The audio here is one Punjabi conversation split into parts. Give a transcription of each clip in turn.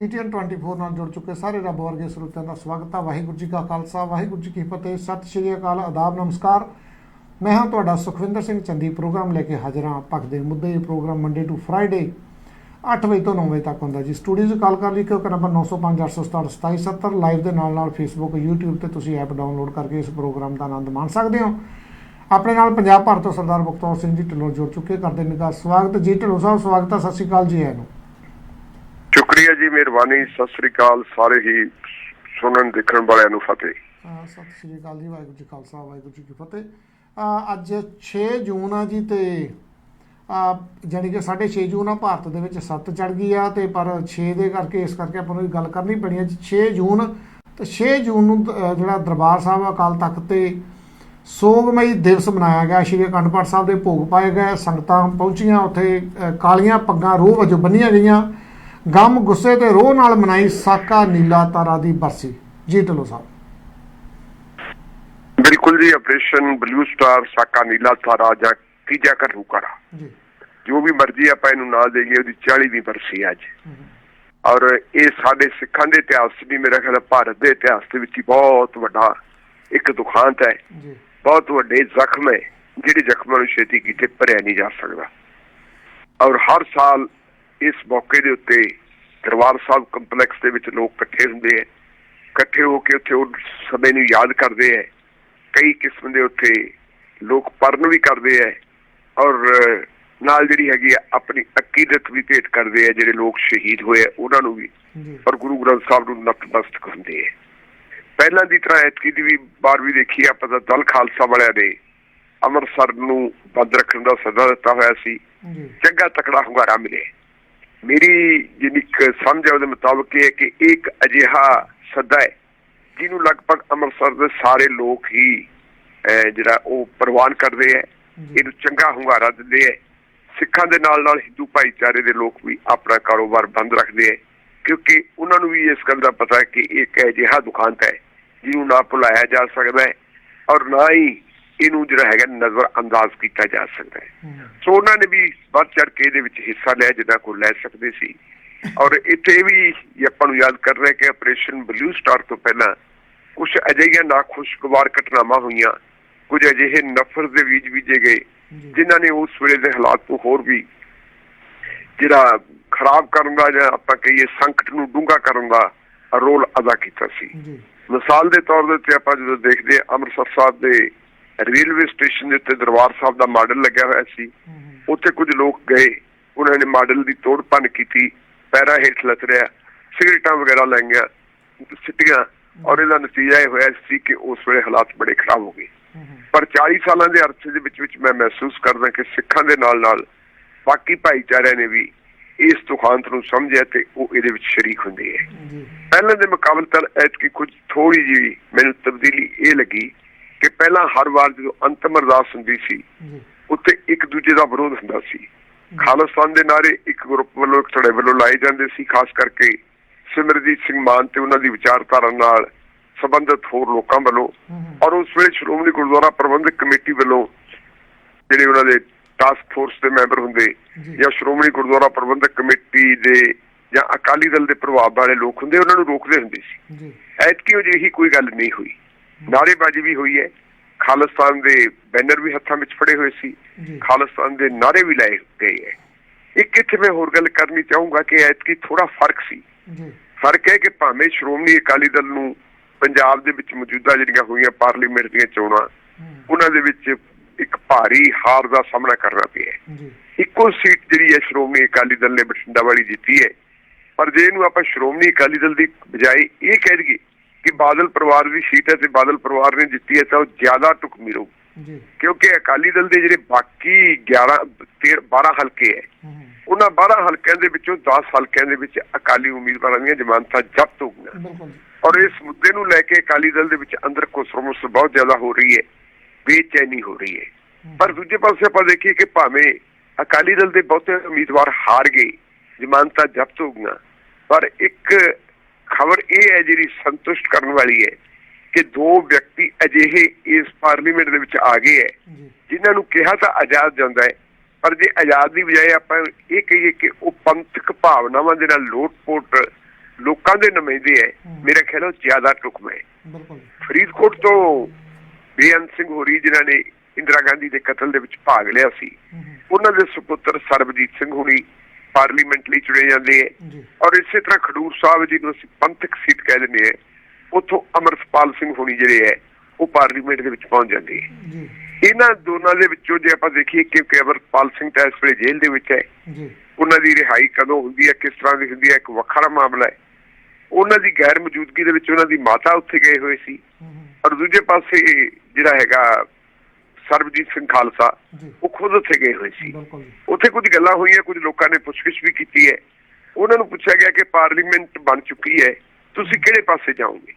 ਪੀਟੀਐਨ 24 ਨਾਲ ਜੁੜ ਚੁੱਕੇ ਸਾਰੇ ਰੱਬ ਵਰਗੇ ਸਰੋਤਿਆਂ ਦਾ ਸਵਾਗਤ ਹੈ ਵਾਹਿਗੁਰੂ ਜੀ ਕਾ ਖਾਲਸਾ, ਵਾਹਿਗੁਰੂ ਜੀ ਕੀ ਫਤਿਹ। ਸਤਿ ਸ਼੍ਰੀ ਅਕਾਲ, ਆਦਾਬ, ਨਮਸਕਾਰ। ਮੈਂ ਹਾਂ ਤੁਹਾਡਾ ਸੁਖਵਿੰਦਰ ਸਿੰਘ ਚੰਦੀ। ਪ੍ਰੋਗਰਾਮ ਲੈ ਕੇ ਹਾਜ਼ਰ ਹਾਂ ਭਗਤ ਦੇ ਮੁੱਦੇ। ਇਹ ਪ੍ਰੋਗਰਾਮ ਮੰਡੇ ਟੂ ਫਰਾਈਡੇ 8 ਵਜੇ ਤੋਂ 9 ਵਜੇ ਤੱਕ ਹੁੰਦਾ ਜੀ। ਸਟੂਡੀਓ 'ਚ ਕਾਲ ਕਰ ਲਈ ਕਿਉਂਕਿ ਨੰਬਰ 9058672770 ਲਾਈਵ ਦੇ ਨਾਲ ਨਾਲ ਫੇਸਬੁੱਕ YouTube ਤੇ ਤੁਸੀਂ ਐਪ ਡਾਊਨਲੋਡ ਕਰਕੇ ਇਸ ਪ੍ਰੋਗਰਾਮ ਦਾ ਆਨੰਦ ਮਾਣ ਸਕਦੇ ਹੋ। ਆਪਣੇ ਨਾਲ ਪੰਜਾਬ ਭਰ ਤੋਂ ਸਰਦਾਰ ਬਖਤੌਰ ਸਿੰਘ ਜੀ ਢਿੱਲੋਂ ਜੁੜ ਚੁੱਕੇ ਕਰਦੇ ਨੇ ਸਵਾਗਤ। ਜੀ ਢਿੱਲੋਂ ਸਾਹਿਬ, ਸਵਾਗਤ ਹੈ ਸਤਿ ਸ਼੍ਰੀ ਅਕਾਲ ਜੀ ਆਇਆਂ ਨੂੰ। ਸ਼ੁਕਰੀਆ ਜੀ, ਮਿਹਰਬਾਨੀ। ਸਤਿ ਸ੍ਰੀ ਅਕਾਲ, ਸਾਰੇ ਹੀ ਸੁਣਨ, ਦੇਖਣ ਵਾਲਿਆਂ ਨੂੰ ਫਤਿਹ। ਸਤਿ ਸ਼੍ਰੀ ਅਕਾਲ ਜੀ, ਵਾਹਿਗੁਰੂ ਜੀ ਖਾਲਸਾ, ਵਾਹਿਗੁਰੂ ਜੀ ਕੀ ਫਤਿਹ। ਅੱਜ 6 ਜੂਨ ਆ ਜੀ ਤੇ, ਅਹ ਕਿ 6.5 ਜੂਨ ਆ, ਭਾਰਤ ਦੇ ਵਿੱਚ ਸੱਤ ਚੜ ਗਈ ਆ ਤੇ ਪਰ 6 ਦੇ ਕਰਕੇ ਇਸ ਕਰਕੇ ਆਪਾਂ ਨੂੰ ਗੱਲ ਕਰਨੀ ਪੈਣੀ ਆ 6 ਜੂਨ, ਤੇ 6 ਜੂਨ ਨੂੰ ਜਿਹੜਾ ਦਰਬਾਰ ਸਾਹਿਬ ਅਕਾਲ ਤਖਤ ਤੇ ਸੋਗਮਈ ਦਿਵਸ ਮਨਾਇਆ ਗਿਆ, ਸ਼੍ਰੀ ਅਖੰਡ ਪਾਠ ਸਾਹਿਬ ਦੇ ਭੋਗ ਪਾਏ ਗਏ, ਸੰਗਤਾਂ ਪਹੁੰਚੀਆਂ, ਉੱਥੇ ਕਾਲੀਆਂ ਪੱਗਾਂ ਰੋਹ ਵਜੋਂ ਬੰਨੀਆਂ ਗਈਆਂ। ਗਮ ਗੁੱਸੇ ਤੇ ਰੋਹ ਨਾਲ ਮਨਾਈ ਸਾਕਾ ਨੀਲਾ ਤਾਰਾ ਦੀ ਬਰਸੀ। ਜੀ ਢਿੱਲੋਂ ਸਾਹਿਬ। ਬਿਲਕੁਲ ਜੀ ਆਪਰੇਸ਼ਨ ਬਲੂ ਸਟਾਰ ਸਾਕਾ ਨੀਲਾ ਤਾਰਾ ਜਾਂ ਤੀਜਾ ਕਰਾ ਜੀ। ਜੋ ਵੀ ਮਰਜ਼ੀ ਆਪਾਂ ਇਹਨੂੰ ਨਾਂ ਦੇਈਏ ਉਹਦੀ 40ਵੀਂ ਬਰਸੀ ਅੱਜ। ਔਰ ਇਹ ਸਾਡੇ ਸਿੱਖਾਂ ਦੇ ਇਤਿਹਾਸ ਵੀ ਮੇਰਾ ਖਿਆਲ ਭਾਰਤ ਦੇ ਇਤਿਹਾਸ ਦੇ ਵਿੱਚ ਬਹੁਤ ਵੱਡਾ ਇੱਕ ਦੁਖਾਂਤ ਹੈ। ਜੀ। ਬਹੁਤ ਵੱਡੇ ਜ਼ਖਮ ਹੈ ਜਿਹੜੇ ਜ਼ਖਮਾਂ ਨੂੰ ਛੇਤੀ ਕੀਤੇ ਭਰਿਆ ਨਹੀਂ ਜਾ ਸਕਦਾ। ਔਰ ਹਰ ਸਾਲ ਇਸ ਮੌਕੇ ਦੇ ਉੱਤੇ ਦਰਬਾਰ ਸਾਹਿਬ ਕੰਪਲੈਕਸ ਦੇ ਵਿੱਚ ਲੋਕ ਇਕੱਠੇ ਹੁੰਦੇ ਹੈ ਇਕੱਠੇ ਹੋ ਕੇ ਉੱਥੇ ਉਹ ਸਮੇਂ ਨੂੰ ਯਾਦ ਕਰਦੇ ਹੈ ਕਈ ਕਿਸਮ ਦੇ ਉੱਥੇ ਲੋਕ ਪਰਨ ਵੀ ਕਰਦੇ ਹੈ ਔਰ ਨਾਲ ਜਿਹੜੀ ਹੈਗੀ ਆ ਆਪਣੀ ਅਕੀਦਤ ਵੀ ਭੇਟ ਕਰਦੇ ਆ ਜਿਹੜੇ ਲੋਕ ਸ਼ਹੀਦ ਹੋਏ ਆ ਉਹਨਾਂ ਨੂੰ ਵੀ ਔਰ ਗੁਰੂ ਗ੍ਰੰਥ ਸਾਹਿਬ ਨੂੰ ਨਤਮਸਤਕ ਹੁੰਦੇ ਹੈ ਪਹਿਲਾਂ ਦੀ ਤਰ੍ਹਾਂ ਐਤਕੀ ਦੀ ਵੀ ਵਾਰ ਵੀ ਦੇਖੀ ਆਪਾਂ ਤਾਂ ਦਲ ਖਾਲਸਾ ਵਾਲਿਆਂ ਨੇ ਅੰਮ੍ਰਿਤਸਰ ਨੂੰ ਬੰਦ ਰੱਖਣ ਦਾ ਸੱਦਾ ਦਿੱਤਾ ਹੋਇਆ ਸੀ। ਚੰਗਾ ਤਕੜਾ ਹੁੰਗਾਰਾ ਮਿਲੇ ਮੇਰੀ ਕੁ ਸਮਝ ਹੈ ਉਹਦੇ ਮੁਤਾਬਕ ਇਹ ਹੈ ਕਿ ਇੱਕ ਅਜਿਹਾ ਸੱਦਾ ਹੈ ਜਿਹਨੂੰ ਲਗਭਗ ਅੰਮ੍ਰਿਤਸਰ ਦੇ ਸਾਰੇ ਲੋਕ ਹੀ ਜਿਹੜਾ ਉਹ ਪ੍ਰਵਾਨ ਕਰਦੇ ਜੀ। ਇਹਨੂੰ ਚੰਗਾ ਹੁੰਗਾਰਾ ਦਿੰਦੇ ਹੈ। ਸਿੱਖਾਂ ਦੇ ਨਾਲ ਨਾਲ ਹਿੰਦੂ ਭਾਈਚਾਰੇ ਦੇ ਲੋਕ ਵੀ ਆਪਣਾ ਕਾਰੋਬਾਰ ਬੰਦ ਰੱਖਦੇ ਹੈ। ਕਿਉਂਕਿ ਉਹਨਾਂ ਨੂੰ ਵੀ ਇਸ ਗੱਲ ਦਾ ਪਤਾ ਹੈ ਕਿ ਇਹ ਇੱਕ ਅਜਿਹਾ ਦੁਖਾਂਤ ਹੈ ਜਿਹਨੂੰ ਨਾ ਭੁਲਾਇਆ ਜਾ ਸਕਦਾ ਹੈ ਔਰ ਨਾ ਹੀ ਇਹਨੂੰ ਜਿਹੜਾ ਹੈਗਾ ਨਜ਼ਰ ਅੰਦਾਜ਼ ਕੀਤਾ ਜਾ ਸਕਦਾ ਹੈ। ਸੋ ਉਹਨਾਂ ਨੇ ਵੀ ਵੱਧ ਚੜ ਕੇ ਇਹਦੇ ਵਿੱਚ ਹਿੱਸਾ ਲਿਆ ਜਿੱਦਾਂ ਕੋਈ ਲੈ ਸਕਦੇ ਸੀ। ਔਰ ਇੱਥੇ ਵੀ ਆਪਾਂ ਨੂੰ ਯਾਦ ਕਰ ਰਿਹਾ ਕਿ ਆਪਰੇਸ਼ਨ ਬਲੂ ਸਟਾਰ ਤੋਂ ਪਹਿਲਾਂ ਕੁਝ ਅਜਿਹੀਆਂ ਨਾਖੁਸ਼ਗਵਾਰ ਘਟਨਾਵਾਂ ਹੋਈਆਂ ਕੁਝ ਅਜਿਹੇ ਨਫ਼ਰਤ ਦੇ ਬੀਜ ਬੀਜੇ ਗਏ ਜਿਨ੍ਹਾਂ ਨੇ ਉਸ ਵੇਲੇ ਦੇ ਹਾਲਾਤ ਨੂੰ ਹੋਰ ਵੀ ਜਿਹੜਾ ਖਰਾਬ ਕਰਨ ਦਾ ਜਾਂ ਆਪਾਂ ਕਹੀਏ ਸੰਕਟ ਨੂੰ ਡੂੰਘਾ ਕਰਨ ਦਾ ਰੋਲ ਅਦਾ ਕੀਤਾ ਸੀ। ਮਿਸਾਲ ਦੇ ਤੌਰ ਦੇ ਉੱਤੇ ਆਪਾਂ ਜਦੋਂ ਦੇਖਦੇ ਅੰਮ੍ਰਿਤਸਰ ਸਾਹਿਬ ਦੇ ਰੇਲਵੇ ਸਟੇਸ਼ਨ ਦੇ ਉੱਤੇ ਦਰਬਾਰ ਸਾਹਿਬ ਦਾ ਮਾਡਲ ਲੱਗਿਆ ਹੋਇਆ ਸੀ। ਉੱਥੇ ਕੁਝ ਲੋਕ ਗਏ। ਉਹਨਾਂ ਨੇ ਮਾਡਲ ਦੀ ਤੋੜ ਭੰਨ ਕੀਤੀ। ਪੈਰਾ ਹੇਠ ਲਤਰਿਆ ਸਿਗਰਟਾਂ ਵਗੈਰਾ ਲਾਈਆਂ ਸਿੱਟੀਆਂ। ਔਰ ਇਹਦਾ ਨਤੀਜਾ ਇਹ ਹੋਇਆ ਸੀ ਕਿ ਉਸ ਵੇਲੇ ਹਾਲਾਤ ਬੜੇ ਖਰਾਬ ਹੋ ਗਏ। ਪਰ 40 ਸਾਲਾਂ ਦੇ ਅਰਸੇ ਦੇ ਵਿੱਚ ਵਿੱਚ ਮੈਂ ਮਹਿਸੂਸ ਕਰਦਾ ਕਿ ਸਿੱਖਾਂ ਦੇ ਨਾਲ ਨਾਲ ਬਾਕੀ ਭਾਈਚਾਰਿਆਂ ਨੇ ਵੀ ਇਸ ਤੁਖਾਂਤ ਨੂੰ ਸਮਝਿਆ ਤੇ ਉਹ ਇਹਦੇ ਵਿੱਚ ਸ਼ਰੀਕ ਹੁੰਦੇ ਹੈ ਜੀ। ਪਹਿਲਾਂ ਦੇ ਮੁਕਾਬਲੇ ਤਾਂ ਐਤਕੀ ਕੁਝ ਥੋੜੀ ਜਿਹੀ ਮੈਨੂੰ ਤਬਦੀਲੀ ਇਹ ਲੱਗੀ ਕਿ ਪਹਿਲਾਂ ਹਰ ਵਾਰ ਜਦੋਂ ਅੰਤਮ ਅਰਦਾਸ ਹੁੰਦੀ ਸੀ ਉੱਤੇ ਇੱਕ ਦੂਜੇ ਦਾ ਵਿਰੋਧ ਹੁੰਦਾ ਸੀ। ਖਾਲਿਸਤਾਨ ਦੇ ਨਾਰੇ ਇੱਕ ਗਰੁੱਪ ਵੱਲੋਂ ਇੱਕ ਧੜੇ ਵੱਲੋਂ ਲਾਏ ਜਾਂਦੇ ਸੀ ਖਾਸ ਕਰਕੇ ਸਿਮਰਜੀਤ ਸਿੰਘ ਮਾਨ ਤੇ ਉਹਨਾਂ ਦੀ ਵਿਚਾਰਧਾਰਾ ਨਾਲ ਸੰਬੰਧਿਤ ਹੋਰ ਲੋਕਾਂ ਵੱਲੋਂ। ਔਰ ਉਸ ਵੇਲੇ ਸ਼੍ਰੋਮਣੀ ਗੁਰਦੁਆਰਾ ਪ੍ਰਬੰਧਕ ਕਮੇਟੀ ਵੱਲੋਂ ਜਿਹੜੇ ਉਹਨਾਂ ਦੇ ਟਾਸਕ ਫੋਰਸ ਦੇ ਮੈਂਬਰ ਹੁੰਦੇ ਜੀ। ਜਾਂ ਸ਼੍ਰੋਮਣੀ ਗੁਰਦੁਆਰਾ ਪ੍ਰਬੰਧਕ ਕਮੇਟੀ ਦੇ ਜਾਂ ਅਕਾਲੀ ਦਲ ਦੇ ਪ੍ਰਭਾਵ ਵਾਲੇ ਲੋਕ ਹੁੰਦੇ ਉਹਨਾਂ ਨੂੰ ਰੋਕਦੇ ਹੁੰਦੇ ਸੀ। ਜੀ। ਐਤਕੀ ਉਹ ਜਿਹੀ ਕੋਈ ਗੱਲ ਨਹੀਂ ਹੋਈ। ਨਾਰੇਬਾਜ਼ੀ ਵੀ ਹੋਈ ਹੈ। ਖਾਲਿਸਤਾਨ ਦੇ ਬੈਨਰ ਵੀ ਹੱਥਾਂ ਵਿੱਚ ਫੜੇ ਹੋਏ ਸੀ। ਖਾਲਿਸਤਾਨ ਦੇ ਨਾਰੇ ਵੀ ਲਾਏ ਗਏ ਹੈ। ਇੱਕ ਇੱਥੇ ਮੈਂ ਹੋਰ ਗੱਲ ਕਰਨੀ ਚਾਹੂੰਗਾ ਕਿ ਐਤਕੀ ਥੋੜਾ ਫ਼ਰਕ ਸੀ। ਫ਼ਰਕ ਹੈ ਕਿ ਭਾਵੇਂ ਸ਼੍ਰੋਮਣੀ ਅਕਾਲੀ ਦਲ ਨੂੰ ਪੰਜਾਬ ਦੇ ਵਿੱਚ ਮੌਜੂਦਾ ਜਿਹੜੀਆਂ ਹੋਈਆਂ ਪਾਰਲੀਮੈਂਟ ਦੀਆਂ ਚੋਣਾਂ ਉਹਨਾਂ ਦੇ ਵਿੱਚ ਇੱਕ ਭਾਰੀ ਹਾਰ ਦਾ ਸਾਹਮਣਾ ਕਰਨਾ ਪਿਆ ਇੱਕੋ ਸੀਟ ਜਿਹੜੀ ਹੈ ਸ਼੍ਰੋਮਣੀ ਅਕਾਲੀ ਦਲ ਨੇ ਬਠਿੰਡਾ ਵਾਲੀ ਜਿੱਤੀ ਹੈ। ਪਰ ਜੇ ਇਹਨੂੰ ਆਪਾਂ ਸ਼੍ਰੋਮਣੀ ਅਕਾਲੀ ਦਲ ਦੀ ਬਜਾਏ ਇਹ ਕਹਿ ਦਈਏ ਕਿ ਬਾਦਲ ਪਰਿਵਾਰ ਦੀ ਸੀਟ ਹੈ ਤੇ ਬਾਦਲ ਪਰਿਵਾਰ ਨੇ ਜਿੱਤੀ ਹੈ ਤਾਂ ਉਹ ਜ਼ਿਆਦਾ ਟੁਕਮੀ ਰਹੂ ਜੀ। ਕਿਉਂਕਿ ਅਕਾਲੀ ਦਲ ਦੇ ਜਿਹੜੇ ਬਾਕੀ 11 13 12 ਹਲਕੇ ਹੈ ਉਹਨਾਂ 12 ਹਲਕਿਆਂ ਦੇ ਵਿੱਚੋਂ 10 ਹਲਕਿਆਂ ਦੇ ਵਿੱਚ ਅਕਾਲੀ ਉਮੀਦਵਾਰਾਂ ਦੀਆਂ ਜ਼ਮਾਨਤਾਂ ਜ਼ਬਤ ਹੋ ਗਈਆਂ। ਔਰ ਇਸ ਮੁੱਦੇ ਨੂੰ ਲੈ ਕੇ ਅਕਾਲੀ ਦਲ ਦੇ ਵਿੱਚ ਅੰਦਰ ਕੋਸਰਮਸ ਬਹੁਤ ਜ਼ਿਆਦਾ ਹੋ ਰਹੀ ਹੈ ਬੇਚੈਨੀ ਹੋ ਰਹੀ ਹੈ। ਪਰ ਦੂਜੇ ਪਾਸੇ ਆਪਾਂ ਦੇਖੀਏ ਕਿ ਭਾਵੇਂ ਅਕਾਲੀ ਦਲ ਦੇ ਬਹੁਤੇ ਉਮੀਦਵਾਰ ਹਾਰ ਗਏ ਜ਼ਮਾਨਤਾਂ ਜ਼ਬਤ ਹੋ ਗਈਆਂ ਪਰ ਇੱਕ ਖਬਰ ਇਹ ਹੈ ਜਿਹੜੀ ਸੰਤੁਸ਼ਟ ਕਰਨ ਵਾਲੀ ਹੈ ਕਿ ਦੋ ਵਿਅਕਤੀ ਅਜਿਹੇ ਇਸ ਪਾਰਲੀਮੈਂਟ ਦੇ ਵਿੱਚ ਆ ਗਏ ਹੈ। ਜਿਨ੍ਹਾਂ ਨੂੰ ਕਿਹਾ ਤਾਂ ਆਜ਼ਾਦ ਜਾਂਦਾ ਹੈ ਪਰ ਜੇ ਆਜ਼ਾਦ ਦੀ ਬਜਾਏ ਆਪਾਂ ਇਹ ਕਹੀਏ ਕਿ ਉਹ ਪੰਥਕ ਭਾਵਨਾਵਾਂ ਦੇ ਨਾਲ ਲੋਟ-ਪੋਟ ਲੋਕਾਂ ਦੇ ਨੁਮਾਇੰਦੇ ਹੈ। ਮੇਰਾ ਖਿਆਲ ਉਹ ਜ਼ਿਆਦਾ ਟੁਕਮੇ ਫਰੀਦਕੋਟ ਤੋਂ ਬੇਅੰਤ ਸਿੰਘ ਹੋਰੀ ਜਿਨ੍ਹਾਂ ਨੇ ਇੰਦਰਾ ਗਾਂਧੀ ਦੇ ਕਤਲ ਦੇ ਵਿੱਚ ਭਾਗ ਲਿਆ ਸੀ ਉਹਨਾਂ ਦੇ ਸੁਪੁੱਤਰ ਸਰਬਜੀਤ ਸਿੰਘ ਹੋਣੀ ਪਾਰਲੀਮੈਂਟ ਲਈ ਚੁਣੇ ਜਾਂਦੇ ਹੈ। ਔਰ ਇਸੇ ਤਰ੍ਹਾਂ ਖਡੂਰ ਸਾਹਿਬ ਜਿਹਨੂੰ ਅਸੀਂ ਪੰਥਕ ਸੀਟ ਕਹਿ ਦਿੰਦੇ ਹਾਂ। ਉੱਥੋਂ ਅਮਰਪਾਲ ਸਿੰਘ ਹੋਣੀ ਜਿਹੜੇ ਹੈ ਉਹ ਪਾਰਲੀਮੈਂਟ ਦੇ ਵਿੱਚ ਪਹੁੰਚ ਜਾਂਦੇ ਹੈ। ਇਹਨਾਂ ਦੋਨਾਂ ਦੇ ਵਿੱਚੋਂ ਜੇ ਆਪਾਂ ਦੇਖੀਏ ਕਿ ਅਮਰਪਾਲ ਸਿੰਘ ਤਾਂ ਇਸ ਵੇਲੇ ਜੇਲ੍ਹ ਦੇ ਵਿੱਚ ਹੈ। ਉਹਨਾਂ ਦੀ ਰਿਹਾਈ ਕਦੋਂ ਹੁੰਦੀ ਹੈ ਕਿਸ ਤਰ੍ਹਾਂ ਦੀ ਹੁੰਦੀ ਹੈ ਇੱਕ ਵੱਖਰਾ ਮਾਮਲਾ ਹੈ। ਉਹਨਾਂ ਦੀ ਗੈਰ ਮੌਜੂਦਗੀ ਦੇ ਵਿੱਚ ਉਹਨਾਂ ਦੀ ਮਾਤਾ ਉੱਥੇ ਗਏ ਹੋਏ ਸੀ। ਔਰ ਦੂਜੇ ਪਾਸੇ ਜਿਹੜਾ ਹੈਗਾ ਸਰਬਜੀਤ ਸਿੰਘ ਖਾਲਸਾ ਉਹ ਖੁਦ ਉੱਥੇ ਗਏ ਹੋਏ ਸੀ। ਉੱਥੇ ਕੁਝ ਗੱਲਾਂ ਹੋਈਆਂ ਕੁਝ ਲੋਕਾਂ ਨੇ ਪੁੱਛਗਿੱਛ ਵੀ ਕੀਤੀ ਹੈ। ਉਹਨਾਂ ਨੂੰ ਪੁੱਛਿਆ ਗਿਆ ਕਿ ਪਾਰਲੀਮੈਂਟ ਬਣ ਚੁੱਕੀ ਹੈ ਤੁਸੀਂ ਕਿਹੜੇ ਪਾਸੇ ਜਾਓਗੇ?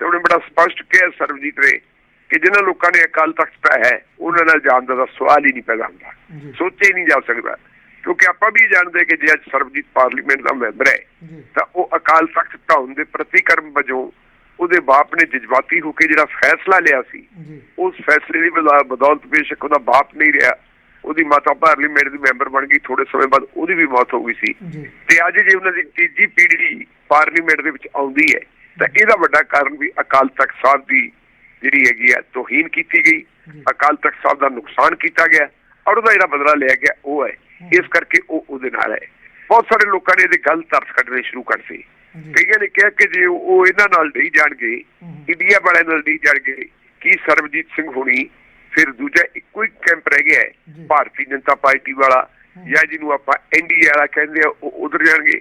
ਤੇ ਉਹਨੇ ਬੜਾ ਸਪਸ਼ਟ ਕਿਹਾ ਸਰਬਜੀਤ ਨੇ ਕਿ ਜਿਨ੍ਹਾਂ ਲੋਕਾਂ ਨੇ ਅਕਾਲ ਤਖਤ ਪਾਇਆ ਹੈ ਉਹਨਾਂ ਨਾਲ ਜਾਣ ਦਾ ਸਵਾਲ ਹੀ ਨਹੀਂ ਪੈਦਾ ਹੁੰਦਾ। ਹੀ ਨਹੀਂ ਜਾ ਸਕਦਾ। ਕਿਉਂਕਿ ਆਪਾਂ ਵੀ ਜਾਣਦੇ ਕਿ ਜੇ ਅੱਜ ਸਰਬਜੀਤ ਪਾਰਲੀਮੈਂਟ ਦਾ ਮੈਂਬਰ ਹੈ ਤਾਂ ਉਹ ਅਕਾਲ ਤਖਤ ਢਾਉਣ ਦੇ ਪ੍ਰਤੀਕਰਮ ਵਜੋਂ ਉਹਦੇ ਬਾਪ ਨੇ ਜਜ਼ਬਾਤੀ ਹੋ ਕੇ ਜਿਹੜਾ ਫੈਸਲਾ ਲਿਆ ਸੀ ਉਸ ਫੈਸਲੇ ਦੀ ਬਦਾ- ਬਦੌਲਤ ਬੇਸ਼ੱਕ ਉਹਦਾ ਬਾਪ ਨਹੀਂ ਰਿਹਾ। ਉਹਦੀ ਮਾਤਾ ਪਾਰਲੀਮੈਂਟ ਦੀ ਮੈਂਬਰ ਬਣ ਗਈ ਥੋੜੇ ਸਮੇਂ ਬਾਅਦ ਉਹਦੀ ਵੀ ਮੌਤ ਹੋ ਗਈ ਸੀ। ਤੇ ਅੱਜ ਜੇ ਉਹਨਾਂ ਦੀ ਤੀਜੀ ਪੀੜ੍ਹੀ ਪਾਰਲੀਮੈਂਟ ਦੇ ਵਿੱਚ ਆਉਂਦੀ ਹੈ ਤਾਂ ਇਹਦਾ ਵੱਡਾ ਕਾਰਨ ਵੀ ਅਕਾਲ ਤਖਤ ਸਾਹਿਬ ਦੀ ਜਿਹੜੀ ਹੈਗੀ ਹੈ ਤੋਹੀਨ ਕੀਤੀ ਗਈ। ਅਕਾਲ ਤਖਤ ਸਾਹਿਬ ਦਾ ਨੁਕਸਾਨ ਕੀਤਾ ਗਿਆ ਔਰ ਉਹਦਾ ਜਿਹੜਾ ਬਦਲਾ ਲਿਆ ਗਿਆ ਉਹ ਹੈ। ਇਸ ਕਰਕੇ ਉਹ ਉਹਦੇ ਨਾਲ ਹੈ। ਬਹੁਤ ਸਾਰੇ ਲੋਕਾਂ ਨੇ ਇਹਦੇ ਗੱਲ ਤਰਸ ਕੱਢਣੇ ਸ਼ੁਰੂ ਕਰ ਦਿੱਤੇ। ਜੀ ਕਈਆਂ ਨੇ ਕਿਹਾ ਕਿ ਜੇ ਉਹ ਇਹਨਾਂ ਨਾਲ ਨਹੀਂ ਜਾਣਗੇ। ਇੰਡੀਆ ਵਾਲਿਆਂ ਨਾਲ ਨਹੀਂ ਜਾਣਗੇ ਕੀ ਸਰਬਜੀਤ ਸਿੰਘ ਹੋਣੀ ਫਿਰ ਦੂਜਾ ਇੱਕੋ ਹੀ ਕੈਂਪ ਰਹਿ ਗਿਆ। ਭਾਰਤੀ ਜਨਤਾ ਪਾਰਟੀ ਵਾਲਾ। ਜਾਂ ਜਿਹਨੂੰ ਆਪਾਂ ਐਨਡੀਏ ਵਾਲਾ ਕਹਿੰਦੇ ਆ ਉਹ ਉਧਰ ਜਾਣਗੇ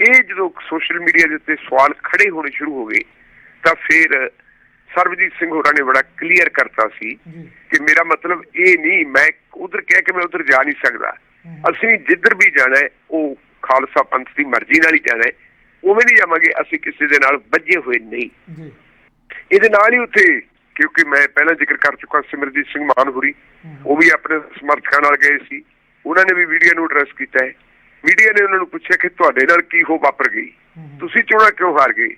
ਇਹ ਜਦੋਂ ਸੋਸ਼ਲ ਮੀਡੀਆ ਦੇ ਉੱਤੇ ਸਵਾਲ ਖੜੇ ਹੋਣੇ ਸ਼ੁਰੂ ਹੋ ਗਏ ਤਾਂ ਫਿਰ ਸਰਬਜੀਤ ਸਿੰਘ ਹੋਰਾਂ ਨੇ ਬੜਾ ਕਲੀਅਰ ਕਰਤਾ ਸੀ ਕਿ ਮੇਰਾ ਮਤਲਬ ਇਹ ਨਹੀਂ ਮੈਂ ਉਧਰ ਕਹਿ ਕੇ ਮੈਂ ਉਧਰ ਜਾ ਨਹੀਂ ਸਕਦਾ। ਅਸੀਂ ਜਿੱਧਰ ਵੀ ਜਾਣਾ ਹੈ ਉਹ ਖਾਲਸਾ ਪੰਥ ਦੀ ਮਰਜ਼ੀ ਨਾਲ ਹੀ ਜਾਣਾ ਹੈ ਉਵੇਂ ਨਹੀਂ ਜਾਵਾਂਗੇ ਅਸੀਂ ਕਿਸੇ ਦੇ ਨਾਲ ਵੱਜੇ ਹੋਏ ਨਹੀਂ। ਜੀ। ਇਹਦੇ ਨਾਲ ਹੀ ਉੱਥੇ ਕਿਉਂਕਿ ਮੈਂ ਪਹਿਲਾਂ ਜ਼ਿਕਰ ਕਰ ਚੁੱਕਾ ਸਿਮਰਜੀਤ ਸਿੰਘ ਮਾਨ ਹੋਰੀ ਹਮ। ਉਹ ਵੀ ਆਪਣੇ ਸਮਰਥਕਾਂ ਨਾਲ ਗਏ ਸੀ। ਉਹਨਾਂ ਨੇ ਵੀ ਮੀਡੀਆ ਨੂੰ ਐਡਰੈਸ ਕੀਤਾ ਹੈ। ਮੀਡੀਆ ਨੇ ਉਹਨਾਂ ਨੂੰ ਪੁੱਛਿਆ ਕਿ ਤੁਹਾਡੇ ਨਾਲ ਕੀ ਹੋ ਵਾਪਰ ਗਈ। ਤੁਸੀਂ ਚੋਣਾਂ ਕਿਉਂ ਹਾਰ ਗਏ?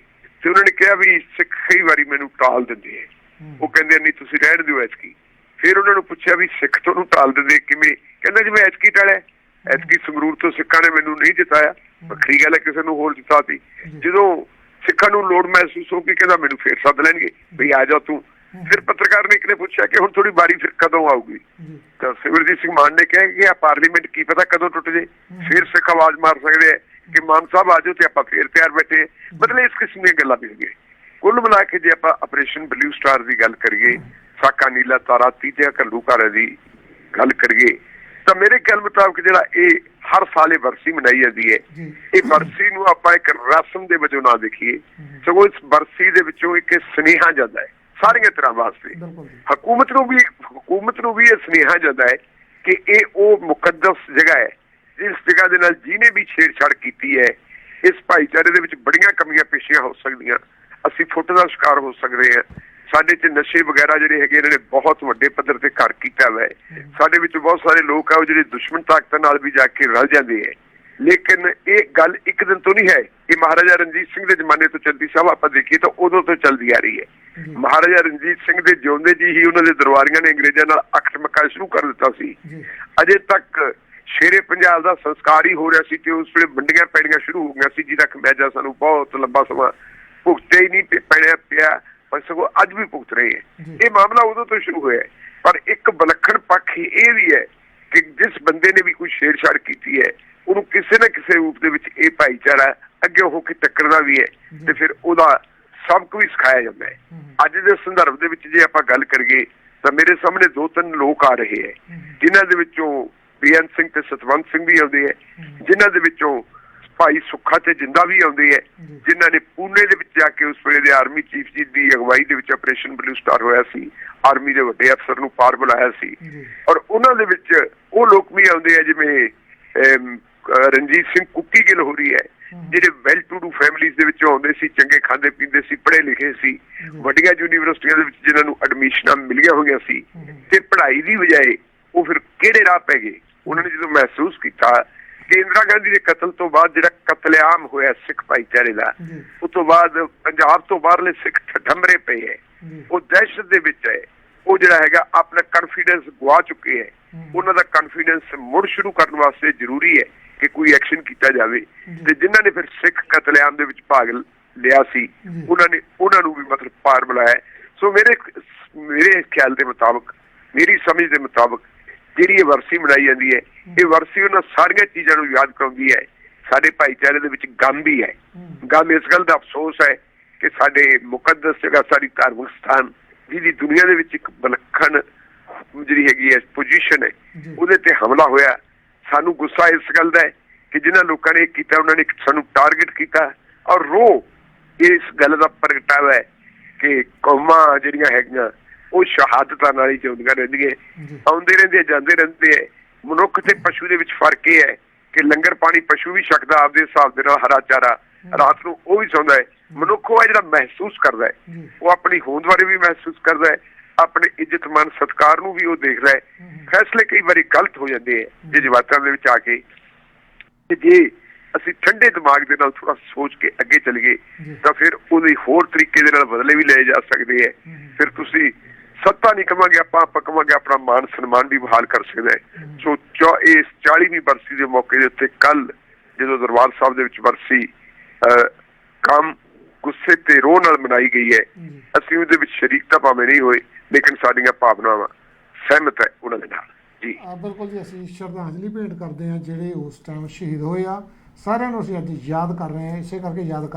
ਤੇ ਉਹਨਾਂ ਨੇ ਕਿਹਾ ਵੀ ਸਿੱਖ ਕਈ ਵਾਰੀ ਮੈਨੂੰ ਟਾਲ ਦਿੰਦੇ ਹਮ। ਉਹ ਕਹਿੰਦੇ ਨਹੀਂ ਤੁਸੀਂ ਰਹਿਣ ਦਿਓ ਐਤਕੀ। ਫਿਰ ਉਹਨਾਂ ਨੂੰ ਪੁੱਛਿਆ ਵੀ ਸਿੱਖ ਤੁਹਾਨੂੰ ਟਾਲ ਦਿੰਦੇ ਕਿਵੇਂ? ਕਹਿੰਦਾ ਜਿਵੇਂ ਐਤਕੀ ਟਾਲਿਆ। ਐਤਕੀ ਸੰਗਰੂਰ ਤੋਂ ਸਿੱਖਾਂ ਨੇ ਮੈਨੂੰ ਨਹੀਂ ਜਿਤਾਇਆ ਵੱਖਰੀ ਗੱਲ ਹੈ ਕਿਸੇ ਨੂੰ ਹੋਰ ਜਿਤਾਤੀ। ਜਦੋਂ ਸਿੱਖਾਂ ਨੂੰ ਲੋੜ ਮਹਿਸੂਸ ਹੋ ਗਈ ਕਹਿੰਦਾ ਮੈਨੂੰ ਫੇਰ ਸੱਦ ਲੈਣਗੇ। ਵੀ ਆ ਜਾ ਤੂੰ। ਫਿਰ ਪੱਤਰਕਾਰ ਨੇ ਇੱਕ ਨੇ ਪੁੱਛਿਆ ਕਿ ਹੁਣ ਥੋੜੀ ਵਾਰੀ ਫਿਰ ਕਦੋਂ ਆਊਗੀ? ਤਾਂ ਸਿਮਰਜੀਤ ਸਿੰਘ ਮਾਨ ਨੇ ਕਿਹਾ ਕਿ ਆ ਪਾਰਲੀਮੈਂਟ ਕੀ ਪਤਾ ਕਦੋਂ ਟੁੱਟ ਜੇ। ਫਿਰ ਸਿੱਖ ਆਵਾਜ਼ ਮਾਰ ਸਕਦੇ ਆ ਕਿ ਮਾਨ ਸਾਹਿਬ ਆਜੋ ਤੇ ਆਪਾਂ ਫੇਰ ਤਿਆਰ ਬੈਠੇ। ਮਤਲਬ ਇਸ ਕਿਸਮ ਦੀਆਂ ਗੱਲਾਂ ਵੀ ਹੋਈਆਂ ਕੁੱਲ ਮਿਲਾ ਕੇ ਜੇ ਆਪਾਂ ਆਪਰੇਸ਼ਨ ਬਲੂ ਸਟਾਰ ਦੀ ਗੱਲ ਕਰੀਏ ਸਾਕਾ ਨੀਲਾ ਤਾਰਾ ਤੀਜਾ ਘੱਲੂਘਾਰੇ ਦੀ ਗੱਲ ਕਰੀਏ ਤਾਂ ਮੇਰੇ ਖਿਆਲ ਮੁਤਾਬਕ ਜਿਹੜਾ ਇਹ ਹਰ ਸਾਲ ਇਹ ਵਰਸੀ ਮਨਾਈ ਜਾਂਦੀ ਹੈ। ਇਹ ਵਰਸੀ ਨੂੰ ਆਪਾਂ ਇੱਕ ਰਸਮ ਦੇ ਵਜੋਂ ਨਾ ਦੇਖੀਏ। ਸਗੋਂ ਇਸ ਵਰਸੀ ਦੇ ਵਿੱਚੋਂ ਇੱਕ ਸੁਨੇਹਾ ਜਾਂਦਾ ਹੈ ਸਾਰੀਆਂ ਤਰ੍ਹਾਂ ਵਾਸਤੇ। ਹਕੂਮਤ ਨੂੰ ਵੀ ਹਕੂਮਤ ਨੂੰ ਵੀ ਇਹ ਸੁਨੇਹਾ ਜਾਂਦਾ ਹੈ ਕਿ ਇਹ ਉਹ ਮੁਕੱਦਸ ਜਗ੍ਹਾ ਹੈ ਜਿਸ ਜਗ੍ਹਾ ਦੇ ਨਾਲ ਜਿਹਨੇ ਵੀ ਛੇੜਛਾੜ ਕੀਤੀ ਹੈ ਇਸ ਭਾਈਚਾਰੇ ਦੇ ਵਿੱਚ ਬੜੀਆਂ ਕਮੀਆਂ ਪੇਸ਼ੀਆਂ ਹੋ ਸਕਦੀਆਂ। ਅਸੀਂ ਫੁੱਟ ਦਾ ਸ਼ਿਕਾਰ ਹੋ ਸਕਦੇ ਹਾਂ। ਸਾਡੇ 'ਚ ਨਸ਼ੇ ਵਗੈਰਾ ਜਿਹੜੇ ਹੈਗੇ ਇਹਨਾਂ ਨੇ ਬਹੁਤ ਵੱਡੇ ਪੱਧਰ ਤੇ ਘਰ ਕੀਤਾ ਹੋਇਆ ਹੈ। ਸਾਡੇ ਵਿੱਚ ਬਹੁਤ ਸਾਰੇ ਲੋਕ ਆ ਉਹ ਜਿਹੜੇ ਦੁਸ਼ਮਣ ਤਾਕਤਾਂ ਨਾਲ ਵੀ ਜਾ ਕੇ ਰਲ ਜਾਂਦੇ ਹੈ। ਲੇਕਿਨ ਇਹ ਗੱਲ ਇੱਕ ਦਿਨ ਤੋਂ ਨਹੀਂ ਹੈ। ਇਹ ਮਹਾਰਾਜਾ ਰਣਜੀਤ ਸਿੰਘ ਦੇ ਜ਼ਮਾਨੇ ਤੋਂ ਚੱਲਦੀ ਸਾਹਿਬ ਆਪਾਂ ਦੇਖੀਏ ਤਾਂ ਉਦੋਂ ਤੋਂ ਚੱਲਦੀ ਆ ਰਹੀ ਹੈ। ਮਹਾਰਾਜਾ ਰਣਜੀਤ ਸਿੰਘ ਦੇ ਜਿਉਂਦੇ ਜੀ ਹੀ ਉਹਨਾਂ ਦੇ ਦਰਬਾਰੀਆਂ ਨੇ ਅੰਗਰੇਜ਼ਾਂ ਨਾਲ ਅੱਖ ਟਮਕਾ ਸ਼ੁਰੂ ਕਰ ਦਿੱਤਾ ਸੀ। ਅਜੇ ਤੱਕ ਸ਼ੇਰੇ ਪੰਜਾਬ ਦਾ ਸੰਸਕਾਰ ਹੀ ਹੋ ਰਿਹਾ ਸੀ ਤੇ ਉਸ ਵੇਲੇ ਵੰਡੀਆਂ ਪੈਣੀਆਂ ਸ਼ੁਰੂ ਹੋ ਗਈਆਂ ਸੀ ਜਿਹਦਾ ਖਮਿਆਜਾ ਸਾਨੂੰ ਬਹੁਤ ਲੰਬਾ ਸਮਾਂ ਭੁਗਤੇ ਹੀ ਨਹੀਂ ਪੈਣਿਆ ਪਿਆ। ਪਰ ਸਗੋਂ ਅੱਜ ਵੀ ਭੁਗਤ ਰਹੇ ਹੈ। ਇਹ ਮਾਮਲਾ ਉਦੋਂ ਤੋਂ ਸ਼ੁਰੂ ਹੋਇਆ। ਪਰ ਇੱਕ ਵਿਲੱਖਣ ਪੱਖ ਇਹ ਵੀ ਹੈ ਕਿ ਜਿਸ ਬੰਦੇ ਨੇ ਵੀ ਕੋਈ ਛੇੜਛਾੜ ਕੀਤੀ ਹੈ ਉਹਨੂੰ ਕਿਸੇ ਨਾ ਕਿਸੇ ਰੂਪ ਦੇ ਵਿੱਚ ਇਹ ਭਾਈਚਾਰਾ ਅੱਗੇ ਹੋ ਕੇ ਟੱਕਰਦਾ ਵੀ ਹੈ ਤੇ ਫਿਰ ਉਹਦਾ ਸਬਕ ਵੀ ਸਿਖਾਇਆ ਜਾਂਦਾ ਹੈ। ਅੱਜ ਦੇ ਸੰਦਰਭ ਦੇ ਵਿੱਚ ਜੇ ਆਪਾਂ ਗੱਲ ਕਰੀਏ ਤਾਂ ਮੇਰੇ ਸਾਹਮਣੇ ਦੋ ਤਿੰਨ ਲੋਕ ਆ ਰਹੇ ਹੈ ਜਿਨ੍ਹਾਂ ਦੇ ਵਿੱਚੋਂ ਬੀਐਨ ਸਿੰਘ ਤੇ ਸਤਵੰਤ ਸਿੰਘ ਵੀ ਆਉਂਦੇ ਹੈ ਜਿਨ੍ਹਾਂ ਦੇ ਵਿੱਚੋਂ ਭਾਈ ਸੁੱਖਾ ਤੇ ਜਿੰਦਾ ਵੀ ਆਉਂਦੇ ਜੀ। ਜਿਨ੍ਹਾਂ ਨੇ ਪੂਨੇ ਦੇ ਵਿੱਚ ਜਾ ਕੇ ਉਸ ਵੇਲੇ ਦੇ ਆਰਮੀ ਚੀਫ ਜੀ ਦੀ ਅਗਵਾਈ ਦੇ ਵਿੱਚ ਆਪਰੇਸ਼ਨ ਬਲੂ ਸਟਾਰ ਹੋਇਆ ਸੀ ਆਰਮੀ ਦੇ ਵੱਡੇ ਅਫਸਰ ਨੂੰ ਪਾਰ ਬੁਲਾਇਆ ਸੀ। ਔਰ ਉਹਨਾਂ ਦੇ ਵਿੱਚ ਉਹ ਲੋਕ ਵੀ ਆਉਂਦੇ ਆ ਜਿਵੇਂ ਰਣਜੀਤ ਸਿੰਘ ਕੁੱਕੀ ਗਿੱਲ ਹੋ ਰਹੀ ਹੈ ਜਿਹੜੇ ਵੈਲ ਟੂ ਡੂ ਫੈਮਿਲੀਜ਼ ਦੇ ਵਿੱਚੋਂ ਆਉਂਦੇ ਸੀ ਚੰਗੇ ਖਾਂਦੇ ਪੀਂਦੇ ਸੀ ਪੜ੍ਹੇ ਲਿਖੇ ਸੀ ਵੱਡੀਆਂ ਯੂਨੀਵਰਸਿਟੀਆਂ ਦੇ ਵਿੱਚ ਜਿਨ੍ਹਾਂ ਨੂੰ ਐਡਮਿਸ਼ਨਾਂ ਮਿਲੀਆਂ ਹੋਈਆਂ ਸੀ ਤੇ ਪੜ੍ਹਾਈ ਦੀ ਬਜਾਏ ਉਹ ਫਿਰ ਕਿਹੜੇ ਰਾਹ ਪੈ ਗਏ? ਉਹਨਾਂ ਨੇ ਜਦੋਂ ਮਹਿਸੂਸ ਕੀਤਾ ਇੰਦਰਾ ਗਾਂਧੀ ਦੇ ਕਤਲ ਤੋਂ ਬਾਅਦ ਜਿਹੜਾ ਕਤਲੇਆਮ ਹੋਇਆ ਸਿੱਖ ਭਾਈਚਾਰੇ ਦਾ ਉਸ ਤੋਂ ਬਾਅਦ ਪੰਜਾਬ ਤੋਂ ਬਾਹਰਲੇ ਸਿੱਖ ਠੰਬਰੇ ਪਏ ਹੈ। ਉਹ ਦਹਿਸ਼ਤ ਦੇ ਵਿੱਚ ਹੈ। ਉਹ ਜਿਹੜਾ ਹੈਗਾ ਆਪਣਾ ਕੌਨਫੀਡੈਂਸ ਗਵਾ ਚੁੱਕੇ ਹੈ। ਉਹਨਾਂ ਦਾ ਕੌਨਫੀਡੈਂਸ ਮੁੜ ਸ਼ੁਰੂ ਕਰਨ ਵਾਸਤੇ ਜ਼ਰੂਰੀ ਹੈ ਕਿ ਕੋਈ ਐਕਸ਼ਨ ਕੀਤਾ ਜਾਵੇ। ਤੇ ਜਿਨ੍ਹਾਂ ਨੇ ਫਿਰ ਸਿੱਖ ਕਤਲੇਆਮ ਦੇ ਵਿੱਚ ਭਾਗ ਲਿਆ ਸੀ। ਉਹਨਾਂ ਨੇ ਉਹਨਾਂ ਨੂੰ ਵੀ ਮਤਲਬ ਪਾਰ ਬੁਲਾਇਆ। ਸੋ ਮੇਰੇ ਮੇਰੇ ਖਿਆਲ ਦੇ ਮੁਤਾਬਕ ਮੇਰੀ ਸਮਝ ਦੇ ਮੁਤਾਬਕ ਜਿਹੜੀ ਇਹ ਵਰਸੀ ਮਨਾਈ ਜਾਂਦੀ ਹੈ ਇਹ ਵਰਸੀ ਉਹਨਾਂ ਸਾਰੀਆਂ ਚੀਜ਼ਾਂ ਨੂੰ ਯਾਦ ਕਰਾਉਂਦੀ ਹੈ। ਸਾਡੇ ਭਾਈਚਾਰੇ ਦੇ ਵਿੱਚ ਗਮ ਵੀ ਹੈ। ਗਮ ਇਸ ਗੱਲ ਦਾ ਅਫਸੋਸ ਹੈ ਕਿ ਸਾਡੇ ਮੁਕੱਦਸ ਜਗ੍ਹਾ ਸਾਡੀ ਧਾਰਮਿਕ ਸਥਾਨ ਜਿਹਦੀ ਦੁਨੀਆ ਦੇ ਵਿੱਚ ਇੱਕ ਵਿਲੱਖਣ ਜਿਹੜੀ ਹੈਗੀ ਹੈ ਪੋਜੀਸ਼ਨ ਹੈ। ਉਹਦੇ ਤੇ ਹਮਲਾ ਹੋਇਆ। ਸਾਨੂੰ ਗੁੱਸਾ ਇਸ ਗੱਲ ਦਾ ਹੈ ਕਿ ਜਿਨ੍ਹਾਂ ਲੋਕਾਂ ਨੇ ਇਹ ਕੀਤਾ ਉਹਨਾਂ ਨੇ ਸਾਨੂੰ ਟਾਰਗੇਟ ਕੀਤਾ। ਔਰ ਰੋ ਇਸ ਗੱਲ ਦਾ ਪ੍ਰਗਟਾਵਾ ਹੈ ਕਿ ਕੌਮਾਂ ਜਿਹੜੀਆਂ ਹੈਗੀਆਂ ਉਹ ਸ਼ਹਾਦਤਾਂ ਨਾਲ ਹੀ ਜਿਉਂਦੀਆਂ ਰਹਿੰਦੀਆਂ। ਆਉਂਦੇ ਰਹਿੰਦੇ ਆ, ਜਾਂਦੇ ਰਹਿੰਦੇ ਆ। ਮਨੁੱਖ ਤੇ ਪਸ਼ੂ ਦੇ ਵਿੱਚ ਫ਼ਰਕ ਇਹ ਹੈ ਕਿ ਲੰਗਰ ਪਾਣੀ ਪਸ਼ੂ ਵੀ ਛਕਦਾ ਆਪਦੇ ਹਿਸਾਬ ਦੇ ਨਾਲ ਹਰਾ ਚਾਰਾ ਰਾਤ ਨੂੰ ਉਹ ਵੀ ਸੌਂਦਾ ਹੈ। ਮਨੁੱਖ ਉਹ ਜਿਹੜਾ ਮਹਿਸੂਸ ਕਰਦਾ ਹੈ। ਉਹ ਆਪਣੀ ਹੋਂਦ ਬਾਰੇ ਵੀ ਮਹਿਸੂਸ ਕਰਦਾ ਹੈ। ਆਪਣੇ ਇੱਜ਼ਤਮਾਨ ਸਤਕਾਰ ਨੂੰ ਵੀ ਉਹ ਦੇਖਦਾ ਹੈ। ਫੈਸਲੇ ਕਈ ਵਾਰੀ ਗਲਤ ਹੋ ਜਾਂਦੇ ਆ ਜਜ਼ਬਾਤਾਂ ਦੇ ਵਿੱਚ ਆ ਕੇ ਤੇ ਜੇ ਅਸੀਂ ਠੰਡੇ ਦਿਮਾਗ ਦੇ ਨਾਲ ਥੋੜਾ ਸੋਚ ਕੇ ਅੱਗੇ ਚੱਲੀਏ। ਤਾਂ ਫਿਰ ਉਹਦੇ ਹੋਰ ਤਰੀਕੇ ਦੇ ਨਾਲ ਬਦਲੇ ਵੀ ਲਏ ਜਾ ਸਕਦੇ ਹੈ। ਫਿਰ ਤੁਸੀਂ ਸੱਤਾ ਨਹੀਂ ਕਵਾਂਗੇ ਆਪਾਂ ਆਪਾਂ ਕਵਾਂਗੇ ਆਪਣਾ ਮਾਨ ਸਨਮਾਨ ਵੀ ਬਹਾਲ ਕਰ ਸਕਦਾ ਹੈ। ਸੋ ਚੌ- ਇਸ 40ਵੀਂ ਬਰਸੀ ਦੇ ਮੌਕੇ ਦੇ ਉੱਤੇ ਕੱਲ ਜਦੋਂ ਦਰਬਾਰ ਸਾਹਿਬ ਦੇ ਵਿੱਚ ਬਰਸੀ ਕੰਮ ਗੁੱਸੇ ਤੇ ਰੋਹ ਨਾਲ ਮਨਾਈ ਗਈ ਹੈ ਜੀ। ਅਸੀਂ ਉਹਦੇ ਵਿੱਚ ਸ਼ਰੀਕ ਤਾਂ ਭਾਵੇਂ ਨਹੀਂ ਹੋਏ ਲੇਕਿਨ ਸਾਡੀਆਂ ਭਾਵਨਾਵਾਂ ਸਹਿਮਤ ਹੈ ਉਹਨਾਂ ਦੇ ਨਾਲ। ਜੀ। ਆ ਬਿਲਕੁਲ ਜੀ ਅਸੀਂ ਸ਼ਰਧਾਂਜਲੀ ਭੇਂਟ ਕਰਦੇ ਹਾਂ ਜਿਹੜੇ ਉਸ ਟਾਈਮ ਸ਼ਹੀਦ ਹੋਏ ਆ। ਸਾਰਿਆਂ ਨੂੰ ਅਸੀਂ ਅੱਜ ਯਾਦ ਕਰ ਰਹੇ ਹਾਂ ਇਸੇ ਕਰਕੇ ਯਾਦ